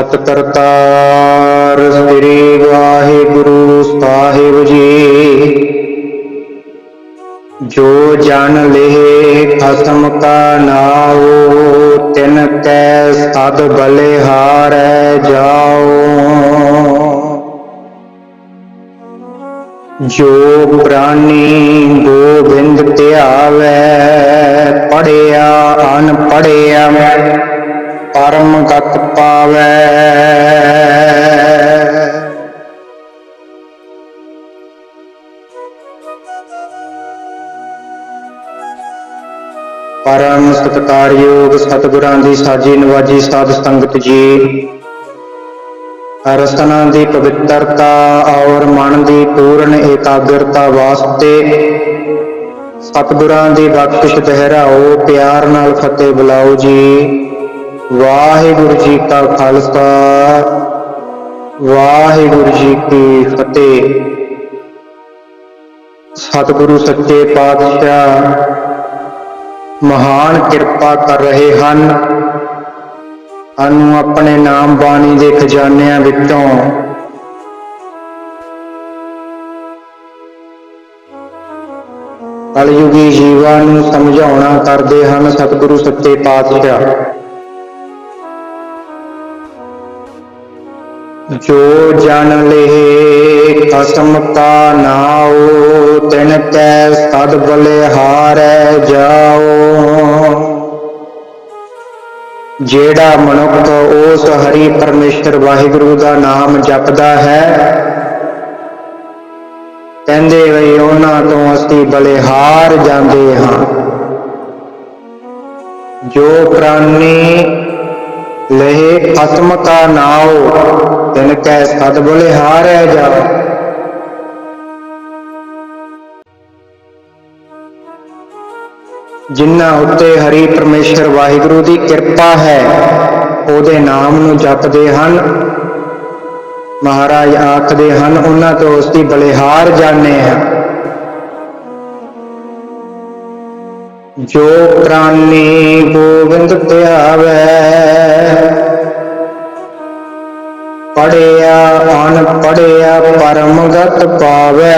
ਸਤ ਕਰਤਾਰ ਸ੍ਰੀ ਵਾਹਿਗੁਰੂ ਸਾਹਿਬ ਜੀ। ਜੋ ਜਨ ਲੇਹ ਖਸਮ ਕਾ ਨਾਉ, ਤਿਨ ਕੈ ਸਦ ਬਲਿਹਾਰੈ ਜਾਓ ਜੋ ਪ੍ਰਾਨੀ ਗੋਬਿੰਦ ਧਿਆਵੈ, ਪੜਿਆ ਅਨ ਪੜਿਆ ਪਰਮ ਗਤ ਪਾਵੈ। ਪਰਮ ਸਤਕਾਰਯੋਗ ਸਤਿਗੁਰਾਂ ਦੀ ਸਾਜੀ ਨਵਾਜੀ ਸਾਧ ਸੰਗਤ ਜੀ, ਰਸਨਾ ਦੀ ਪਵਿੱਤਰਤਾ ਔਰ ਮਨ ਦੀ ਪੂਰਨ ਇਕਾਗਰਤਾ ਵਾਸਤੇ ਸਤਿਗੁਰਾਂ ਦੀ ਬਖਸ਼ਿਸ਼ ਪਹਿਰਾਓ ਪਿਆਰ ਨਾਲ ਫਤਿਹ ਬੁਲਾਓ ਜੀ। ਵਾਹਿਗੁਰੂ ਜੀ ਕਾ ਖਾਲਸਾ, ਵਾਹਿਗੁਰੂ ਜੀ ਕੀ ਫਤਿਹ। ਸਤਿਗੁਰੂ ਸੱਚੇ ਪਾਤਸ਼ਾਹ, ਮਹਾਨ ਕਿਰਪਾ ਕਰ ਰਹੇ ਹਨ। ਸਾਨੂੰ ਆਪਣੇ ਨਾਮ ਬਾਣੀ ਦੇ ਖਜ਼ਾਨਿਆਂ ਵਿੱਚੋਂ ਕਲਯੁਗੀ ਜੀਵਾਂ ਨੂੰ ਸਮਝਾਉਣਾ ਕਰਦੇ ਹਨ ਸਤਿਗੁਰੂ ਸੱਚੇ ਪਾਤਸ਼ਾਹ। ਜੋ ਜਨ ਲੇਹ ਕਸਮ ਕਾ ਨਾਉ, ਤਿਨ ਕੈ ਸਦ ਬਲਿਹਾਰੈ ਜਾਓ ਜਿਹੜਾ ਮਨੁੱਖ ਉਸ ਹਰੀ ਪਰਮੇਸ਼ਰ ਵਾਹਿਗੁਰੂ ਦਾ ਨਾਮ ਜਪਦਾ ਹੈ, ਕਹਿੰਦੇ ਵੀ ਉਹਨਾਂ ਤੋਂ ਅਸੀਂ ਬਲਿਹਾਰ ਜਾਂਦੇ ਹਾਂ। ਜੋ ਪ੍ਰਾਨੀ ਲਹੇ ਖਤਮ ਕਾ ਨਾਉ ਤਿਨ ਕੈ ਸਦ ਬਲਿਹਾਰੈ ਜਾਓ ਜਿਨ੍ਹਾਂ ਉੱਤੇ ਹਰੀ ਪਰਮੇਸ਼ਰ ਵਾਹਿਗੁਰੂ ਦੀ ਕਿਰਪਾ ਹੈ, ਉਹਦੇ ਨਾਮ ਨੂੰ ਜਪਦੇ ਹਨ। ਮਹਾਰਾਜ ਆਖਦੇ ਹਨ, ਉਹਨਾਂ ਤੋਂ ਉਸ ਦੀ ਬਲਿਹਾਰ ਜਾਣੇ ਹਾਂ। ਜੋ ਪ੍ਰਾਨੀ ਗੋਬਿੰਦ ਧਿਆਵੈ ਪੜਿਆ ਅਨ ਪੜਿਆ, ਪਰਮ ਗਤ ਪਾਵੈ।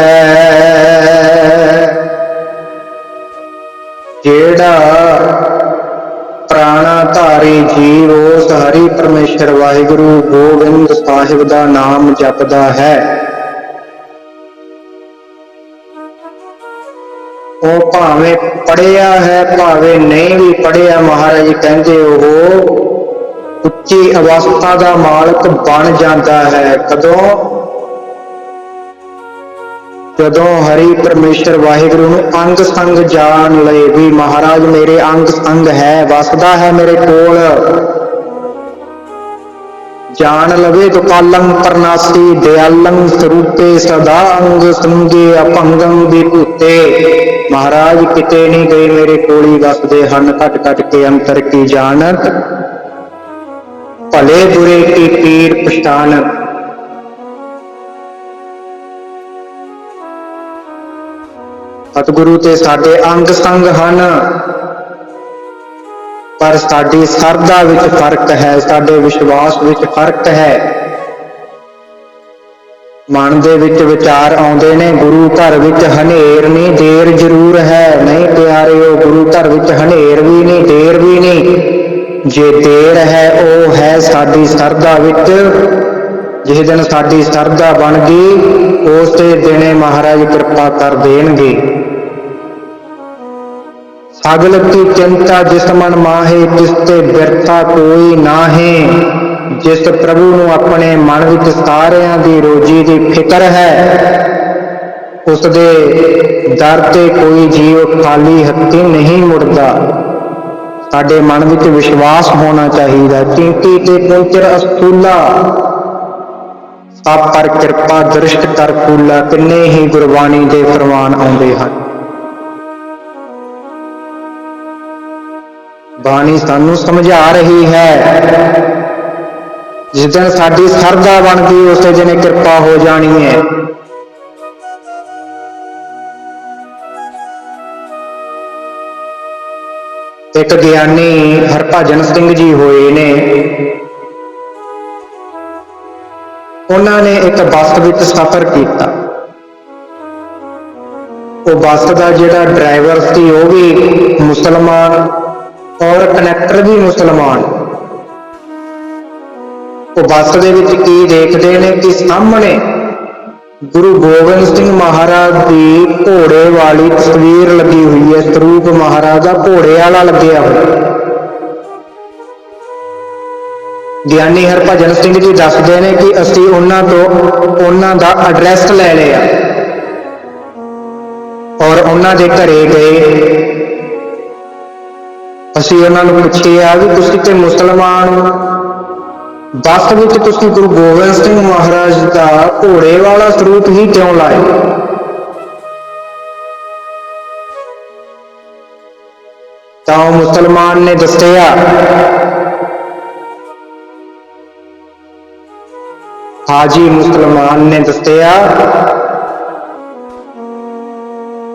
ਜਿਹੜਾ ਪ੍ਰਾਣਾ ਧਾਰੀ ਜੀਵ, ਉਸ ਹਰੀ ਪਰਮੇਸ਼ਰ ਵਾਹਿਗੁਰੂ ਗੋਬਿੰਦ ਸਾਹਿਬ ਦਾ ਨਾਮ ਜਪਦਾ ਹੈ। ਉਹ ਭਾਵੇਂ ਪੜਿਆ ਹੈ, ਭਾਵੇਂ ਨਹੀਂ ਵੀ ਪੜਿਆ, ਮਹਾਰਾਜ ਕਹਿੰਦੇ, ਉਹ ਉੱਚੀ ਅਵਸਥਾ ਦਾ ਮਾਲਕ ਬਣ ਜਾਂਦਾ ਹੈ। ਕਦੋਂ? ਜਦੋਂ ਹਰੀ ਪਰਮੇਸ਼ਰ ਵਾਹਿਗੁਰੂ ਨੂੰ ਅੰਗ ਸੰਗ ਜਾਣ ਲਏ ਵੀ ਮਹਾਰਾਜ ਮੇਰੇ ਅੰਗ ਸੰਗ ਹੈ, ਵਸਦਾ ਹੈ ਮੇਰੇ ਕੋਲ। ਜਾਣ ਲਵੇ ਦੁਕਾਲੰ ਪਰਨਾਸੀ, ਦਿਆਲੰ ਸਰੂਪੇ ਸਦਾ ਅੰਗ ਸੰਗੇ ਅਪੰਗੰ ਭੂਤੇ। ਮਹਾਰਾਜ ਕਿਤੇ ਨਹੀਂ ਗਏ ਮੇਰੇ ਕੋਲ ਹੀ ਵਸਦੇ ਹਨ ਘਟ ਘਟ ਕੇ ਅੰਤਰ ਕੀ ਜਾਣਤ? ਭਲੇ ਬੁਰੇ ਕੀ ਪੀਰ ਪਛਾਨਤ ਸਤਿਗੁਰੂ ਤੇ ਸਾਡੇ ਅੰਗ ਸੰਗ ਹਨ। ਪਰ ਸਾਡੀ ਸਰਦਾ ਵਿੱਚ ਫ਼ਰਕ ਹੈ, ਸਾਡੇ ਵਿਸ਼ਵਾਸ ਵਿੱਚ ਫ਼ਰਕ ਹੈ। ਮਨ ਦੇ ਵਿੱਚ ਵਿਚਾਰ ਆਉਂਦੇ ਨੇ, ਗੁਰੂ ਘਰ ਵਿੱਚ ਹਨੇਰ ਨਹੀਂ ਦੇਰ ਜ਼ਰੂਰ ਹੈ। ਨਹੀਂ ਪਿਆਰਿਓ, ਗੁਰੂ ਘਰ ਵਿੱਚ ਹਨੇਰ ਵੀ ਨਹੀਂ, ਦੇਰ ਵੀ ਨਹੀਂ। ਜੇ ਦੇਰ ਹੈ, ਉਹ ਹੈ ਸਾਡੀ ਸਰਦਾ ਵਿੱਚ। ਜਿਸ ਦਿਨ ਸਾਡੀ ਸਰਦਾ ਬਣ ਗਈ, ਉਸੇ ਦਿਨੇ ਮਹਾਰਾਜ ਕਿਰਪਾ ਕਰ ਦੇਣਗੇ। ਸਗਲ ਕੀ ਚਿੰਤਾ ਜਿਸ ਮਨ ਮਾਹੇ ਤਿਸ ਤੇ ਬਿਰਥਾ ਕੋਈ ਨਾਹੀ। ਜਿਸ ਪ੍ਰਭੂ ਨੂੰ ਆਪਣੇ ਮਨ ਵਿੱਚ ਸਾਰਿਆਂ ਦੀ ਰੋਜੀ ਦੀ ਫਿਕਰ ਹੈ, ਉਸ ਦੇ ਦਰ ਤੇ ਕੋਈ ਜੀਵ ਖਾਲੀ ਹੱਥੀ ਨਹੀਂ ਮੁੜਦਾ। ਸਾਡੇ ਮਨ ਵਿੱਚ ਵਿਸ਼ਵਾਸ ਹੋਣਾ ਚਾਹੀਦਾ ਚਿੰਤੀ ਤੇ ਪੁੰਚਰ ਅਸਤੂਲਾ, ਸਭ ਪਰ ਕਿਰਪਾ ਦ੍ਰਿਸ਼ਟ ਕਰ ਕੂਲਾ ਕਿੰਨੇ ਹੀ ਗੁਰਬਾਣੀ ਦੇ ਫਰਮਾਨ ਆਉਂਦੇ ਹਨ। ਬਾਣੀ ਸਾਨੂੰ ਸਮਝਾ ਰਹੀ ਹੈ। ਜਿਸ ਦਿਨ ਸਾਡੀ ਸਰਦਾ ਗਈ ਉਸੇ ਦਿਨ ਕਿਰਪਾ ਹੋ ਜਾਣੀ ਹੈ। ਇੱਕ ਗਿਆਨੀ ਹਰਭਜਨ ਸਿੰਘ ਜੀ ਹੋਏ ਨੇ। ਉਹਨਾਂ ਨੇ ਇੱਕ ਬੱਸ ਵਿੱਚ ਸਫ਼ਰ ਕੀਤਾ। ਉਹ ਬੱਸ ਦਾ ਜਿਹੜਾ ਡਰਾਈਵਰ ਸੀ, ਉਹ ਵੀ ਮੁਸਲਮਾਨ ਔਰ ਕਨੈਕਟਰ ਵੀ ਮੁਸਲਮਾਨ। ਉਹ ਬੱਸ ਦੇ ਵਿੱਚ ਕੀ ਦੇਖਦੇ ਨੇ, ਕਿ ਸਾਹਮਣੇ ਗੁਰੂ ਗੋਬਿੰਦ ਸਿੰਘ ਮਹਾਰਾਜ ਦੀ ਘੋੜੇ ਵਾਲੀ ਤਸਵੀਰ ਲੱਗੀ ਹੋਈ ਹੈ, ਸਰੂਪ ਮਹਾਰਾਜ ਦਾ ਘੋੜੇ ਵਾਲਾ ਲੱਗਿਆ ਹੋਇਆ। ਗਿਆਨੀ ਹਰਭਜਨ ਸਿੰਘ ਜੀ ਦੱਸਦੇ ਨੇ ਕਿ ਅਸੀਂ ਉਹਨਾਂ ਤੋਂ ਉਹਨਾਂ ਦਾ ਐਡਰੈਸ ਲੈ ਲਿਆ ਔਰ ਉਹਨਾਂ ਦੇ ਘਰੇ ਗਏ। ਅਸੀਂ ਉਹਨਾਂ ਨੂੰ ਪੁੱਛਿਆ ਵੀ ਤੁਸੀਂ ਤੇ ਮੁਸਲਮਾਨ ਹੋ? ਬੱਸ ਵਿੱਚ ਤੁਸੀਂ ਗੁਰੂ ਗੋਬਿੰਦ ਸਿੰਘ ਮਹਾਰਾਜ ਦਾ ਘੋੜੇ ਵਾਲਾ ਸਰੂਪ ਹੀ ਕਿਉਂ ਲਾਇਆ ਤਾਂ ਮੁਸਲਮਾਨ ਨੇ ਦੱਸਿਆ, ਹਾਜੀ ਮੁਸਲਮਾਨ ਨੇ ਦੱਸਿਆ,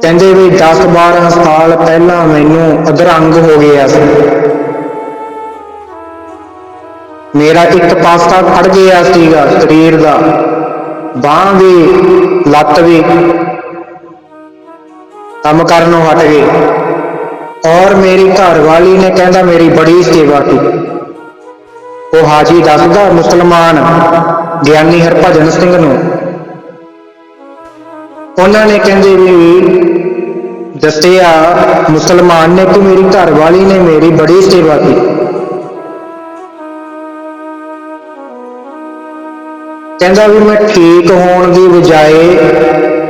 ਕਹਿੰਦੇ ਵੀ 10 12 ਸਾਲ ਪਹਿਲਾਂ ਮੈਨੂੰ ਅਧਰੰਗ ਹੋ ਗਿਆ ਸੀ। ਮੇਰਾ ਇੱਕ ਪਾਸਾ ਖੜ ਗਿਆ ਸੀਗਾ ਸਰੀਰ ਦਾ। ਬਾਹ ਵੀ, ਲੱਤ ਵੀ ਕੰਮ ਕਰਨੋਂ ਹਟ ਗਏ ਔਰ ਮੇਰੀ ਘਰ ਵਾਲੀ ਨੇ ਕਹਿੰਦਾ ਮੇਰੀ ਬੜੀ ਸੇਵਾ ਕੀਤੀ। ਉਹ ਹਾਜੀ ਦੱਸਦਾ, ਮੁਸਲਮਾਨ ਗਿਆਨੀ ਹਰਭਜਨ ਸਿੰਘ ਨੂੰ। ਉਹਨਾਂ ਨੇ ਕਹਿੰਦੇ ਵੀ ਦੱਸਿਆ, ਮੁਸਲਮਾਨ ਨੇ ਕਿ ਮੇਰੀ ਘਰ ਵਾਲੀ ਨੇ ਮੇਰੀ ਬੜੀ ਸੇਵਾ ਕੀਤੀ। ਕਹਿੰਦਾ ਵੀ ਮੈਂ ਠੀਕ ਹੋਣ ਦੀ ਬਜਾਏ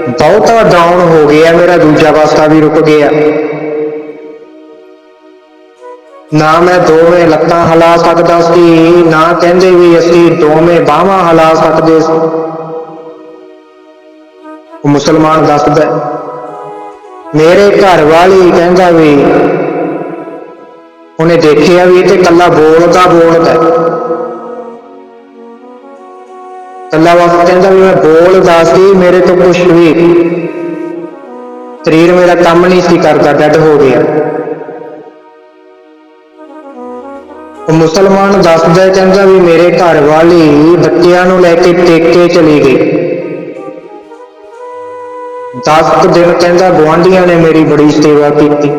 ਬਹੁਤਾ ਡਾਊਨ ਹੋ ਗਿਆ ਮੇਰਾ ਦੂਜਾ ਪਾਸਾ ਵੀ ਰੁਕ ਗਿਆ। ਨਾ ਮੈਂ ਦੋਵੇਂ ਲੱਤਾਂ ਹਲਾ ਸਕਦਾ ਸੀ, ਨਾ ਕਹਿੰਦੇ ਵੀ ਅਸੀਂ ਦੋਵੇਂ ਬਾਹਾਂ ਹਿਲਾ ਸਕਦੇ ਸੀ। ਉਹ ਮੁਸਲਮਾਨ ਦੱਸਦਾ ਮੇਰੇ ਘਰ ਵਾਲੀ ਕਹਿੰਦਾ ਵੀ, ਉਹਨੇ ਦੇਖਿਆ ਵੀ ਇਹ ਤੇ ਕੱਲਾ ਬੋਲਦਾ ਬੋਲਦਾ ਹੈ। ਕੱਲਾ ਕਹਿੰਦਾ ਵੀ ਮੈਂ ਬੋਲਦਾ ਸੀ ਮੇਰੇ ਤੋਂ ਕੁਝ ਵੀ। ਸਰੀਰ ਮੇਰਾ ਕੰਮ ਨਹੀਂ ਸੀ ਕਰਦਾ ਡੈਡ ਹੋ ਗਿਆ। ਉਹ ਮੁਸਲਮਾਨ ਦੱਸਦਾ ਹੈ, ਕਹਿੰਦਾ ਵੀ ਮੇਰੇ ਘਰ ਵਾਲੀ ਬੱਚਿਆਂ ਨੂੰ ਲੈ ਕੇ ਟੇਕੇ ਚਲੀ ਗਈ। 10 ਦਿਨ ਕਹਿੰਦਾ ਗੁਆਂਢੀਆਂ ਨੇ ਮੇਰੀ ਬੜੀ ਸੇਵਾ ਕੀਤੀ।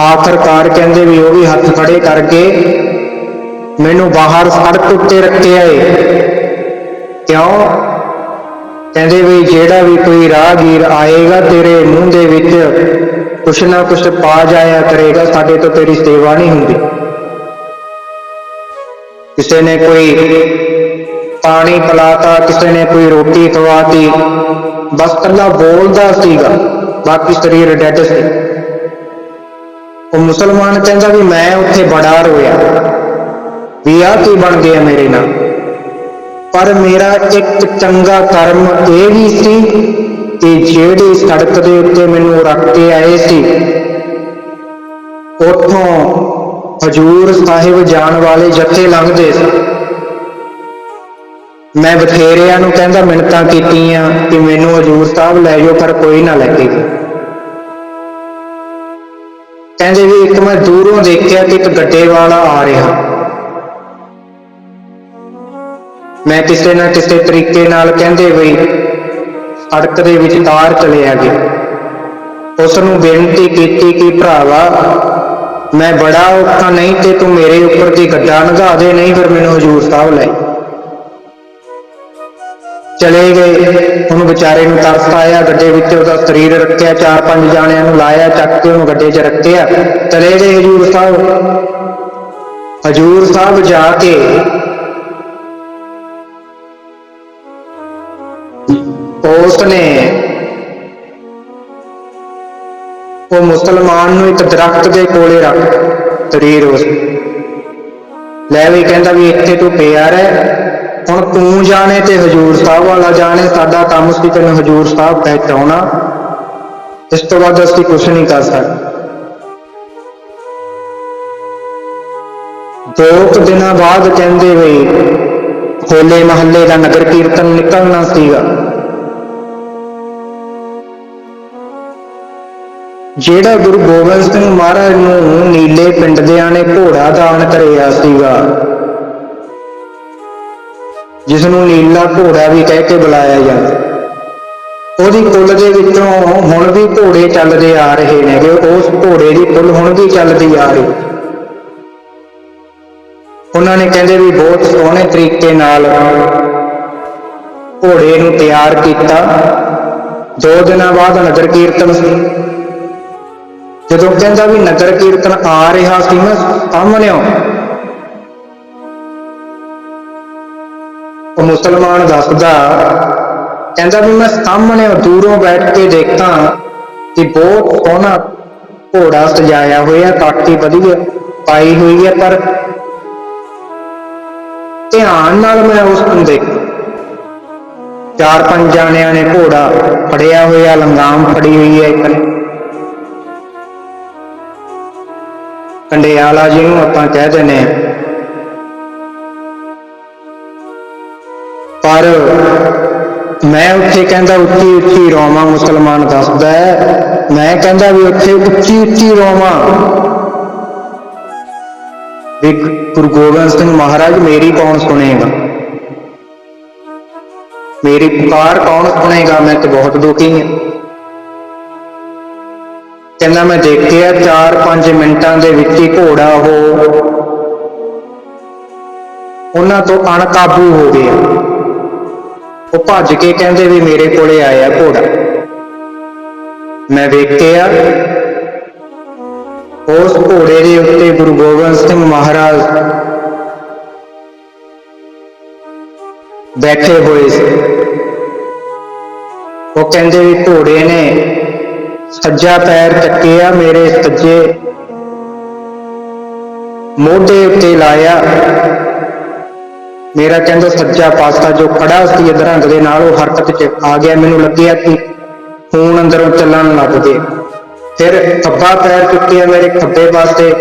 ਆਖਰਕਾਰ ਕਹਿੰਦੇ ਵੀ ਉਹ ਵੀ ਹੱਥ ਖੜੇ ਕਰਕੇ ਮੈਨੂੰ ਬਾਹਰ ਸੜਕ ਉੱਤੇ ਰੱਖਿਆ ਏ ਕਿਉਂ? ਕਹਿੰਦੇ ਵੀ ਜਿਹੜਾ ਵੀ ਕੋਈ ਰਾਹਗੀਰ ਆਏਗਾ ਤੇਰੇ ਮੂੰਹ ਦੇ ਵਿੱਚ, ਕੁਛ ਨਾ ਕੁਛ ਪਾ ਜਾਇਆ ਕਰੇਗਾ, ਸਾਡੇ ਤੋਂ ਤੇਰੀ ਸੇਵਾ ਨਹੀਂ ਹੁੰਦੀ। ਕਿਸੇ ਨੇ ਕੋਈ ਪਾਣੀ ਪਿਲਾਤਾ, ਕਿਸੇ ਨੇ ਕੋਈ ਰੋਟੀ ਖਵਾਤੀ, ਬਸ ਕੱਲਾ ਬੋਲਦਾ ਸੀਗਾ, ਬਾਕੀ ਸਰੀਰ ਡੈਡ ਸੀ। ਉਹ ਮੁਸਲਮਾਨ ਕਹਿੰਦਾ ਵੀ ਮੈਂ ਉੱਥੇ ਬੜਾ ਰੋਇਆ। ਵੀ ਆ ਕੀ ਬਣ ਗਿਆ ਮੇਰੇ ਨਾਲ। ਪਰ ਮੇਰਾ ਇੱਕ ਚੰਗਾ ਕਰਮ ਇਹ ਵੀ ਸੀ ਕਿ ਜਿਹੜੀ ਸੜਕ ਦੇ ਉੱਤੇ ਮੈਨੂੰ ਰੱਖ ਕੇ ਆਏ ਸੀ, ਉੱਥੋਂ ਹਜੂਰ ਸਾਹਿਬ ਜਾਣ ਵਾਲੇ ਜੱਥੇ ਲੰਘਦੇ ਸੀ। ਮੈਂ ਬਥੇਰਿਆਂ ਨੂੰ ਕਹਿੰਦਾ, ਮਿੰਨਤਾਂ ਕੀਤੀਆਂ ਕਿ ਮੈਨੂੰ ਹਜੂਰ ਸਾਹਿਬ ਲੈ ਜਾਓ, ਪਰ ਕੋਈ ਨਾ ਲੈ ਕੇ। ਕਹਿੰਦੇ ਵੀ ਇੱਕ ਮੈਂ ਦੂਰੋਂ ਦੇਖਿਆ ਕਿ ਇੱਕ ਗੱਡੇ ਵਾਲਾ ਆ ਰਿਹਾ। ਮੈਂ ਕਿਸੇ ਨਾ ਕਿਸੇ ਤਰੀਕੇ ਨਾਲ ਕਹਿੰਦੇ ਬਈ ਅੜਕ ਦੇ ਵਿੱਚ ਤਾਰ ਚਲੇ ਆਗੇ ਉਸ ਨੂੰ ਬੇਨਤੀ ਕੀਤੀ ਕਿ ਭਰਾਵਾ, ਮੈਂ ਬੜਾ ਔਖਾ ਨਹੀਂ ਤੇ ਤੂੰ ਮੇਰੇ ਉੱਪਰ ਦੀ ਗੱਡਾ ਨਗਾ ਦੇ, ਨਹੀਂ ਫਿਰ ਮੈਨੂੰ ਹਜੂਰ ਸਾਹਿਬ ਲੈ। ਚਲੇ ਗਏ। ਉਹਨੂੰ ਵਿਚਾਰੇ ਨੂੰ ਤਰਸ ਆਇਆ, ਗੱਡੇ ਵਿੱਚ ਉਹਦਾ ਸਰੀਰ ਰੱਖਿਆ, ਚਾਰ ਪੰਜ ਜਾਣਿਆਂ ਨੂੰ ਲਾਇਆ, ਚੱਕ ਕੇ ਉਹਨੂੰ ਗੱਡੇ 'ਚ ਰੱਖਿਆ। ਚਲੇ ਗਏ ਹਜੂਰ ਸਾਹਿਬ। ਹਜੂਰ ਸਾਹਿਬ ਜਾ ਕੇ ਉਸ ਨੇ ਉਹ ਮੁਸਲਮਾਨ ਨੂੰ ਇੱਕ ਦਰਖਤ ਦੇ ਕੋਲੇ ਰੱਖ ਤਰੀਰ ਉਸ ਲੈ ਵੀ ਕਹਿੰਦਾ ਵੀ ਇੱਥੇ ਤੂੰ ਪਿਆ ਰਹਿ। ਹੁਣ ਤੂੰ ਜਾਣੇ ਤੇ ਹਜੂਰ ਸਾਹਿਬ ਵਾਲਾ ਜਾਣੇ। ਸਾਡਾ ਕੰਮ ਸੀ ਤੈਨੂੰ ਹਜੂਰ ਸਾਹਿਬ ਪਹੁੰਚਾਉਣਾ। ਇਸ ਤੋਂ ਬਾਅਦ ਅਸੀਂ ਕੁਝ ਨਹੀਂ ਕਰ ਸਕਦੇ। ਦੋ ਕੁ ਦਿਨਾਂ ਬਾਅਦ ਕਹਿੰਦੇ ਵੀ ਹੋਲੇ ਮਹੱਲੇ ਦਾ ਨਗਰ ਕੀਰਤਨ ਨਿਕਲਣਾ ਸੀਗਾ। ਜਿਹੜਾ ਗੁਰੂ ਗੋਬਿੰਦ ਸਿੰਘ ਮਹਾਰਾਜ ਨੂੰ ਨੀਲੇ ਪਿੰਡ ਦਿਆਂ ਨੇ ਘੋੜਾ ਦਾਨ ਕਰਿਆ ਸੀਗਾ ਜਿਸ ਨੂੰ ਨੀਲਾ ਘੋੜਾ ਵੀ ਕਹਿ ਕੇ ਬੁਲਾਇਆ ਜਾਂਦਾ। ਉਹਦੀ ਕੁੱਲ ਦੇ ਵਿੱਚੋਂ ਹੁਣ ਵੀ ਘੋੜੇ ਚੱਲਦੇ ਆ ਰਹੇ ਨੇਗੇ, ਉਸ ਘੋੜੇ ਦੀ ਕੁੱਲ ਹੁਣ ਵੀ ਚੱਲਦੀ ਆ ਰਹੀ। ਉਹਨਾਂ ਨੇ ਕਹਿੰਦੇ ਵੀ ਬਹੁਤ ਸੋਹਣੇ ਤਰੀਕੇ ਨਾਲ ਘੋੜੇ ਨੂੰ ਤਿਆਰ ਕੀਤਾ। ਦੋ ਦਿਨਾਂ ਬਾਅਦ ਨਗਰ ਕੀਰਤਨ ਸੀ ਜਦੋਂ ਕਹਿੰਦਾ ਵੀ ਨਗਰ ਕੀਰਤਨ ਆ ਰਿਹਾ ਸੀ ਮੈਂ ਸਾਹਮਣਿਓ ਉਹ ਮੁਸਲਮਾਨ ਦੱਸਦਾ, ਕਹਿੰਦਾ ਵੀ ਮੈਂ ਸਾਹਮਣੇ ਦੂਰੋਂ ਬੈਠ ਕੇ ਦੇਖਾਂ ਕਿ ਬਹੁਤ ਸੋਹਣਾ ਘੋੜਾ ਸਜਾਇਆ ਹੋਇਆ, ਕਾਠੀ ਵਧੀਆ ਪਾਈ ਹੋਈ ਹੈ, ਪਰ ਧਿਆਨ ਨਾਲ ਮੈਂ ਉਸ ਨੂੰ ਦੇਖਿਆ ਚਾਰ ਪੰਜ ਜਾਣਿਆਂ ਨੇ ਘੋੜਾ ਫੜਿਆ ਹੋਇਆ, ਲੰਗਾਮ ਫੜੀ ਹੋਈ ਹੈ ਇੱਕ ਨੇ। ਕੰਡਿਆਲਾ ਜਿਹਨੂੰ ਆਪਾਂ ਕਹਿ ਦਿੰਦੇ ਹਾਂ। ਪਰ ਮੈਂ ਉੱਥੇ ਕਹਿੰਦਾ ਉੱਚੀ ਉੱਚੀ ਰੋਵਾਂ ਮੁਸਲਮਾਨ ਦੱਸਦਾ ਹੈ। ਮੈਂ ਕਹਿੰਦਾ ਵੀ ਉੱਥੇ ਉੱਚੀ ਉੱਚੀ ਰੋਵਾਂ। ਵੀ ਗੁਰੂ ਗੋਬਿੰਦ ਸਿੰਘ ਮਹਾਰਾਜ ਮੇਰੀ ਕੌਣ ਸੁਣੇਗਾ? ਮੇਰੀ ਪੁਕਾਰ ਕੌਣ ਸੁਣੇਗਾ? ਮੈਂ ਤੇ ਬਹੁਤ ਦੁਖੀ ਹਾਂ। ਕਹਿੰਦਾ ਮੈਂ ਦੇਖਿਆ 4-5 ਮਿੰਟਾਂ ਦੇ ਵਿੱਚ ਹੀ ਘੋੜਾ ਉਹ ਉਹਨਾਂ ਤੋਂ ਅਣਕਾਬੂ ਹੋ ਗਿਆ। ਉਹ ਭੱਜ ਕੇ ਕਹਿੰਦੇ ਵੀ ਮੇਰੇ ਕੋਲੇ ਆਇਆ ਘੋੜਾ। ਮੈਂ ਵੇਖਿਆ, ਉਸ ਘੋੜੇ ਦੇ ਉੱਤੇ ਗੁਰੂ ਗੋਬਿੰਦ ਸਿੰਘ ਮਹਾਰਾਜ ਬੈਠੇ ਹੋਏ ਸੀ। ਉਹ ਕਹਿੰਦੇ ਵੀ ਘੋੜੇ ਨੇ ਸੱਜਾ ਪੈਰ ਚੱਕਿਆ ਮੇਰੇ ਸੱਜੇ। ਮੋਢੇ ਉੱਤੇ ਲਾਇਆ। ਮੇਰਾ ਕਹਿੰਦਾ, ਸੱਜਾ ਪਾਸਾ ਜੋ ਖੜਾ ਸੀ ਅਧਰੰਗ ਦੇ ਨਾਲ, ਉਹ ਹਰਕਤ 'ਚ ਆ ਗਿਆ। ਮੈਨੂੰ ਲੱਗਿਆ ਕਿ ਖੂਨ ਅੰਦਰੋਂ ਚੱਲਣ ਲੱਗ ਗਿਆ। ਫਿਰ ਖੱਬਾ ਪੈਰ ਚੁੱਕਿਆ ਮੇਰੇ ਖੱਬੇ ਪਾਸੇ,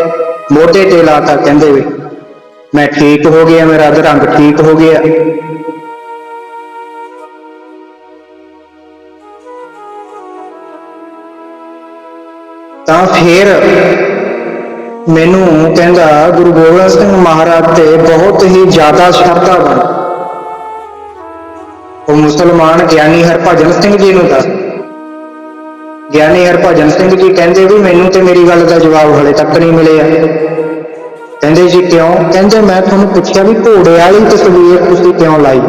ਮੋਢੇ ਤੇ ਲਾਤਾ ਕਹਿੰਦੇ ਵੀ ਮੈਂ ਠੀਕ ਹੋ ਗਿਆ, ਮੇਰਾ ਅਧਰੰਗ ਠੀਕ ਹੋ ਗਿਆ। ਤਾਂ ਫਿਰ ਮੈਨੂੰ ਕਹਿੰਦਾ, ਗੁਰੂ ਗੋਬਿੰਦ ਸਿੰਘ ਮਹਾਰਾਜ ਤੇ ਬਹੁਤ ਹੀ ਜ਼ਿਆਦਾ ਸ਼ਰਧਾ ਬਣ। ਉਹ ਮੁਸਲਮਾਨ ਗਿਆਨੀ ਹਰਭਜਨ ਸਿੰਘ ਜੀ ਨੂੰ ਦੱਸ। ਗਿਆਨੀ ਹਰਭਜਨ ਸਿੰਘ ਜੀ ਕਹਿੰਦੇ ਵੀ ਮੈਨੂੰ ਤੇ ਮੇਰੀ ਗੱਲ ਦਾ ਜਵਾਬ ਹਲੇ ਤੱਕ ਨਹੀਂ ਮਿਲਿਆ। ਕਹਿੰਦੇ ਜੀ ਕਿਉਂ? ਕਹਿੰਦੇ ਮੈਂ ਤੁਹਾਨੂੰ ਪੁੱਛਿਆ ਵੀ ਘੋੜੇ ਵਾਲੀ ਤਸਵੀਰ ਤੁਸੀਂ ਕਿਉਂ ਲਾਈ?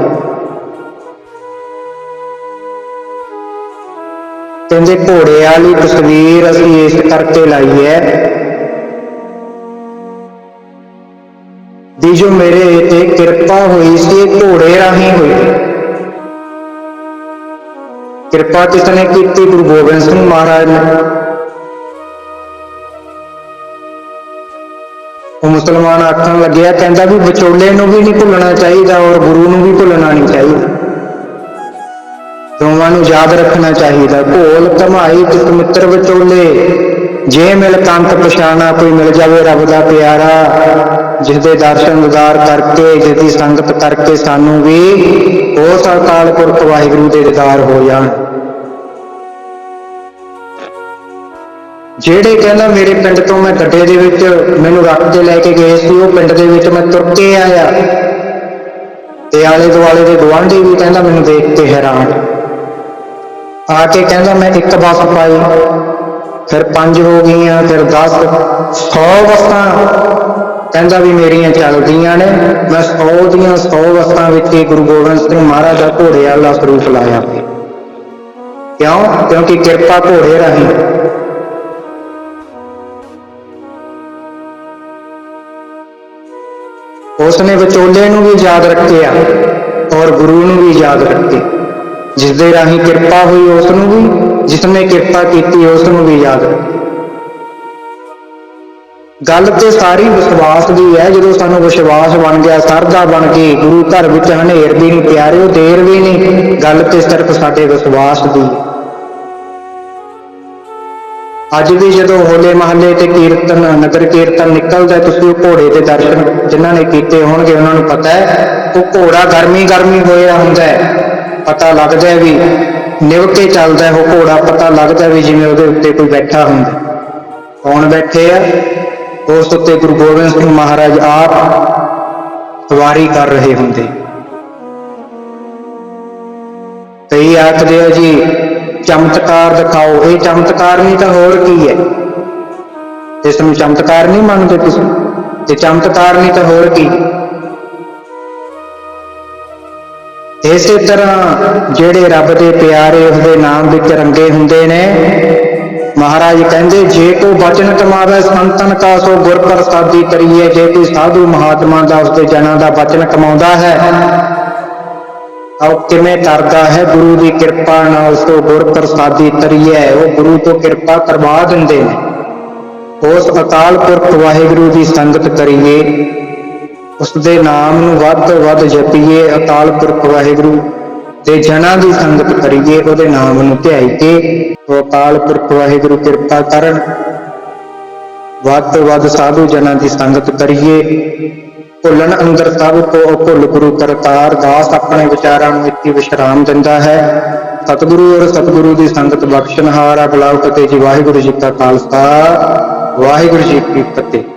ਕਹਿੰਦੇ ਘੋੜੇ ਵਾਲੀ ਤਸਵੀਰ ਅਸੀਂ ਇਸ ਕਰਕੇ ਲਾਈ ਹੈ। ਵੀ ਜੋ ਮੇਰੇ ਤੇ ਕਿਰਪਾ ਹੋਈ ਸੀ ਘੋੜੇ ਰਾਹੀਂ ਹੋਈ। ਕਿਰਪਾ ਕਿਸ ਨੇ ਕੀਤੀ ਗੁਰੂ ਗੋਬਿੰਦ ਸਿੰਘ ਮਹਾਰਾਜ ਨੇ। ਉਹ ਮੁਸਲਮਾਨ ਆਖਣ ਲੱਗਿਆ, ਕਹਿੰਦਾ ਵੀ ਵਿਚੋਲੇ ਨੂੰ ਵੀ ਨਹੀਂ ਭੁੱਲਣਾ ਚਾਹੀਦਾ ਔਰ ਗੁਰੂ ਨੂੰ ਵੀ ਭੁੱਲਣਾ ਨਹੀਂ ਚਾਹੀਦਾ। ਦੋਵਾਂ ਨੂੰ ਯਾਦ ਰੱਖਣਾ ਚਾਹੀਦਾ। ਘੋਲ ਕਮਾਈ ਤਿਸ ਮਿੱਤਰ ਵਿਚੋਲੇ। ਜੇ ਮਿਲ ਕੰਤ ਪਛਾਣਾ, ਕੋਈ ਮਿਲ ਜਾਵੇ ਰੱਬ ਦਾ ਪਿਆਰਾ। ਜਿਸਦੇ ਦਰਸ਼ਨ ਦਿਦਾਰ ਕਰਕੇ ਜਿਸਦੀ ਸੰਗਤ ਕਰਕੇ ਸਾਨੂੰ ਵੀ ਉਸ ਅਕਾਲ ਪੁਰਖ ਵਾਹਿਗੁਰੂ ਦੇ ਦਿਦਾਰ ਹੋ ਜਾਣ। ਜਿਹੜੇ ਕਹਿੰਦਾ, ਮੇਰੇ ਪਿੰਡ ਤੋਂ ਮੈਂ ਗੱਡੇ ਦੇ ਵਿੱਚ ਮੈਨੂੰ ਰੱਖ ਕੇ ਲੈ ਕੇ ਗਏ ਸੀ, ਉਹ ਪਿੰਡ ਦੇ ਵਿੱਚ ਮੈਂ ਤੁਰ ਕੇ ਆਇਆ। ਤੇ ਆਲੇ ਦੁਆਲੇ ਦੇ ਗੁਆਂਢੀ ਵੀ ਕਹਿੰਦਾ, ਮੈਨੂੰ ਦੇਖ ਕੇ ਹੈਰਾਨ ਆ ਕੇ ਕਹਿੰਦਾ, ਮੈਂ ਇੱਕ ਬੱਸ ਪਾਈ, ਫਿਰ ਪੰਜ ਹੋ ਗਈਆਂ, ਫਿਰ 10 100 ਵਸਤਾਂ ਕਹਿੰਦਾ ਵੀ ਮੇਰੀਆਂ ਚੱਲਦੀਆਂ ਨੇ, ਮੈਂ 100 ਦੀਆਂ 100 ਵਸਤਾਂ ਵਿੱਚ ਹੀ ਗੁਰੂ ਗੋਬਿੰਦ ਸਿੰਘ ਮਹਾਰਾਜ ਦਾ ਘੋੜੇ ਵਾਲਾ ਸਰੂਪ ਲਾਇਆ। ਕਿਉਂ? ਕਿਉਂਕਿ ਕਿਰਪਾ ਘੋੜੇ ਰਾਹੀਂ। ਉਸ ਨੇ ਵਿਚੋਲੇ ਨੂੰ ਵੀ ਯਾਦ ਰੱਖਿਆ ਔਰ ਗੁਰੂ ਨੂੰ ਵੀ ਯਾਦ ਰੱਖਿਆ ਜਿਸ ਦੇ ਰਾਹੀਂ ਕਿਰਪਾ ਹੋਈ ਉਸ ਨੂੰ ਵੀ ਜਿਸ ਨੇ ਕਿਰਪਾ ਕੀਤੀ ਉਸ ਨੂੰ ਵੀ ਯਾਦ ਗੱਲ ਤੇ ਸਾਰੀ ਵਿਸ਼ਵਾਸ ਦੀ ਹੈ, ਜਦੋਂ ਸਾਨੂੰ ਵਿਸ਼ਵਾਸ ਬਣ ਗਿਆ ਸਰਦਾ ਬਣ ਗਈ ਗੁਰੂ ਘਰ ਵਿੱਚ ਹਨੇਰ ਵੀ ਨਹੀਂ ਪਿਆਰਿਓ, ਦੇਰ ਵੀ ਨਹੀਂ, ਗੱਲ ਤੇ ਸਿਰਫ ਸਾਡੇ ਵਿਸ਼ਵਾਸ ਦੀ। ਅੱਜ ਵੀ ਜਦੋਂ ਹੋਲੇ ਮਹੱਲੇ ਤੇ ਕੀਰਤਨ, ਨਗਰ ਕੀਰਤਨ ਨਿਕਲਦਾ, ਤੁਸੀਂ ਉਹ ਘੋੜੇ ਦੇ ਦਰਸ਼ਨ ਜਿਨ੍ਹਾਂ ਨੇ ਕੀਤੇ ਹੋਣਗੇ, ਉਹਨਾਂ ਨੂੰ ਪਤਾ ਹੈ, ਉਹ ਘੋੜਾ ਗਰਮੀ ਗਰਮੀ ਹੋਇਆ ਹੁੰਦਾ ਹੈ। ਪਤਾ ਲੱਗਦਾ ਹੈ ਵੀ ਨਿਵ ਕੇ ਚੱਲਦਾ ਉਹ ਘੋੜਾ, ਪਤਾ ਲੱਗਦਾ ਵੀ ਜਿਵੇਂ ਉਹਦੇ ਉੱਤੇ ਕੋਈ ਬੈਠਾ ਹੁੰਦਾ। ਕੌਣ ਬੈਠੇ ਆ? ਉਸ ਉੱਤੇ ਗੁਰੂ ਗੋਬਿੰਦ ਸਿੰਘ ਮਹਾਰਾਜ ਆਪ ਸਵਾਰੀ ਕਰ ਰਹੇ ਹੁੰਦੇ। ਕਈ ਆਖਦੇ ਹੋ ਜੀ, ਚਮਤਕਾਰ ਦਿਖਾਓ। ਇਹ ਚਮਤਕਾਰ ਨਹੀਂ ਤਾਂ ਹੋਰ ਕੀ ਹੈ? ਇਸ ਨੂੰ ਚਮਤਕਾਰ ਨਹੀਂ ਮੰਨਦੇ ਤੁਸੀਂ? ਤੇ ਚਮਤਕਾਰ ਨਹੀਂ ਤਾਂ ਹੋਰ ਕੀ? ਇਸੇ ਤਰ੍ਹਾਂ ਜਿਹੜੇ ਰੱਬ ਦੇ ਪਿਆਰੇ ਉਸਦੇ ਨਾਮ ਵਿੱਚ ਰੰਗੇ ਹੁੰਦੇ ਨੇ, ਮਹਾਰਾਜ ਕਹਿੰਦੇ, ਜੇ ਕੋ ਬਚਨ ਕਮਾਵੇ ਸੰਤਨ ਕਾ, ਸੋ ਗੁਰ ਪ੍ਰਸਾਦੀ ਕਰੀਏ। ਜੇ ਕੋਈ ਸਾਧੂ ਮਹਾਤਮਾ ਦਾ, ਉਸਦੇ ਜਨਾਂ ਦਾ ਬਚਨ ਕਮਾਉਂਦਾ ਹੈ, ਤਾਂ ਉਹ ਕਿਵੇਂ ਕਰਦਾ ਹੈ? ਗੁਰੂ ਦੀ ਕਿਰਪਾ ਨਾਲ ਉਸ ਤੋਂ ਗੁਰ ਪ੍ਰਸਾਦੀ ਤਰੀਏ ਉਹ ਗੁਰੂ ਤੋਂ ਕਿਰਪਾ ਕਰਵਾ ਦਿੰਦੇ ਨੇ। ਉਸ ਅਕਾਲ ਪੁਰਖ ਵਾਹਿਗੁਰੂ ਦੀ ਸੰਗਤ ਕਰੀਏ। ਉਸ ਦੇ ਨਾਮ ਨੂੰ ਵੱਧ ਤੋਂ ਵੱਧ ਜਪੀਏ, ਅਕਾਲ ਪੁਰਖ ਵਾਹਿਗੁਰੂ। ਤੇ ਜਨਾਂ ਦੀ ਸੰਗਤ ਕਰੀਏ, ਉਹਦੇ ਨਾਮ ਨੂੰ ਧਿਆਈਏ। ਉਹ ਅਕਾਲ ਪੁਰਖ ਵਾਹਿਗੁਰੂ, ਕਿਰਪਾ ਕਰਨ। ਵੱਧ ਤੋਂ ਵੱਧ ਸਾਧੂ ਜਨਾਂ ਦੀ ਸੰਗਤ ਕਰੀਏ। ਭੁੱਲਣ ਅੰਦਰ ਸਭ ਕੋ ਭੁੱਲ ਗੁਰੂ ਕਰਤਾਰ ਦਾਸ ਆਪਣੇ ਵਿਚਾਰਾਂ ਨੂੰ ਇੱਥੇ ਵਿਸ਼ਰਾਮ ਦਿੰਦਾ ਹੈ। ਸਤਿਗੁਰੂ ਔਰ ਸਤਿਗੁਰੂ ਦੀ ਸੰਗਤ ਬਖਸ਼ਣਹਾਰ ਆ ਬਲਾਉ ਫਤਿਹ ਜੀ ਵਾਹਿਗੁਰੂ ਜੀ ਕਾ ਖਾਲਸਾ। ਵਾਹਿਗੁਰੂ ਜੀ ਕੀ ਫਤਿਹ।